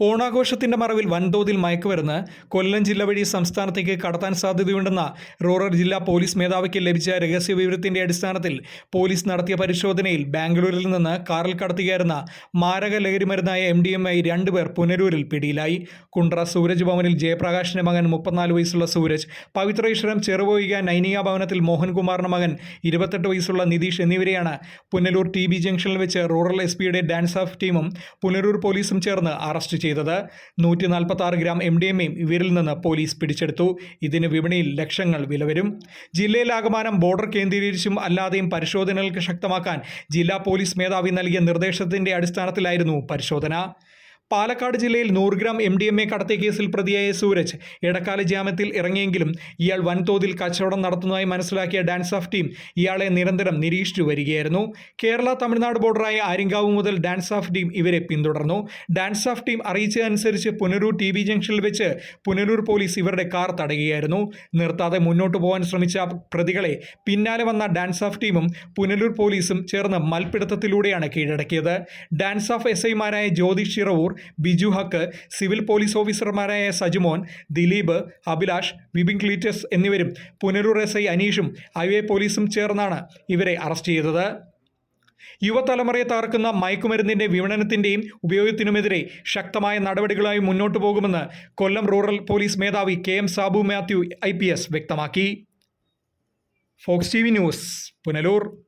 ഓണാഘോഷത്തിന്റെ മറവിൽ വൻതോതിൽ മയക്കുമരുന്ന് കൊല്ലം ജില്ല വഴി സംസ്ഥാനത്തേക്ക് കടത്താൻ സാധ്യതയുണ്ടെന്ന റൂറൽ ജില്ലാ പോലീസ് മേധാവിക്ക് ലഭിച്ച രഹസ്യ വിവരത്തിന്റെ അടിസ്ഥാനത്തിൽ പോലീസ് നടത്തിയ പരിശോധനയിൽ ബാംഗ്ലൂരിൽ നിന്ന് കാറിൽ കടത്തുകയായിരുന്ന മാരക ലഹരി മരുന്നായ എം ഡി എം ഐ രണ്ടുപേർ പുനരൂരിൽ പിടിയിലായി. കുണ്ട്ര സൂരജ് ഭവനിൽ ജയപ്രകാശിന്റെ മകൻ മുപ്പത്തിനാല് വയസ്സുള്ള സൂരജ് പവിത്രേശ്വരം ചെറുപോയിക നൈനിക ഭവനത്തിൽ മോഹൻകുമാറിന്റെ മകൻ ഇരുപത്തെട്ട് വയസ്സുള്ള നിതീഷ് എന്നിവരെയാണ് പുനലൂർ ടി ബി ജംഗ്ഷനിൽ വെച്ച് റൂറൽ എസ് പിയുടെ ഡാൻസ് ഓഫ് ടീമും പുനലൂർ പോലീസും ചേർന്ന് അറസ്റ്റ് ചെയ്തത്. നൂറ്റി നാൽപ്പത്തി ഗ്രാം എം ഡി എം എയും ഇവരിൽ നിന്ന് പോലീസ് പിടിച്ചെടുത്തു. ഇതിന് വിപണിയിൽ ലക്ഷങ്ങൾ വില വരും ജില്ലയിലാകമാനം ബോർഡർ കേന്ദ്രീകരിച്ചും അല്ലാതെയും പരിശോധനകൾക്ക് ശക്തമാക്കാൻ ജില്ലാ പോലീസ് മേധാവി നൽകിയ നിർദ്ദേശത്തിന്റെ അടിസ്ഥാനത്തിലായിരുന്നു പരിശോധന. പാലക്കാട് ജില്ലയിൽ നൂറ് gram M D M A കടത്തിയ കേസിൽ പ്രതിയായ സൂരജ് ഇടക്കാല ജാമ്യത്തിൽ ഇറങ്ങിയെങ്കിലും ഇയാൾ വൻതോതിൽ കച്ചവടം നടത്തുന്നതായി മനസ്സിലാക്കിയ ഡാൻസ് ഓഫ് ടീം ഇയാളെ നിരന്തരം നിരീക്ഷിച്ചു വരികയായിരുന്നു. കേരള തമിഴ്നാട് ബോർഡറായ ആര്യങ്കാവ് മുതൽ ഡാൻസ് ഓഫ് ടീം ഇവരെ പിന്തുടർന്നു. ഡാൻസ് ഓഫ് ടീം അറിയിച്ചതനുസരിച്ച് പുനരൂർ ടി ബി ജംഗ്ഷനിൽ വെച്ച് പുനരൂർ പോലീസ് ഇവരുടെ കാർ തടയുകയായിരുന്നു. നിർത്താതെ മുന്നോട്ട് പോകാൻ ശ്രമിച്ച പ്രതികളെ പിന്നാലെ വന്ന ഡാൻസ് ഓഫ് ടീമും പുനലൂർ പോലീസും ചേർന്ന് മൽപ്പിടുത്തത്തിലൂടെയാണ് കീഴടക്കിയത്. ഡാൻസ് ഓഫ് എസ് ഐമാരായ ജ്യോതിഷ് ചിറവൂർ ബിജു ഹക്ക് സിവിൽ പോലീസ് ഓഫീസർമാരായ സജുമോൻ ദിലീപ് അഭിലാഷ് വിപിൻ ക്ലീറ്റസ് എന്നിവരും പുനരൂർ എസ് ഐ അനീഷും ഹൈവേ പോലീസും ചേർന്നാണ് ഇവരെ അറസ്റ്റ് ചെയ്തത്. യുവതലമുറയെ തകർക്കുന്ന മയക്കുമരുന്നിന്റെ വിപണനത്തിന്റെയും ഉപയോഗത്തിനുമെതിരെ ശക്തമായ നടപടികളായി മുന്നോട്ടു പോകുമെന്ന് കൊല്ലം റൂറൽ പോലീസ് മേധാവി K M Sabu Mathew I വ്യക്തമാക്കി. Fox T V news Punalur.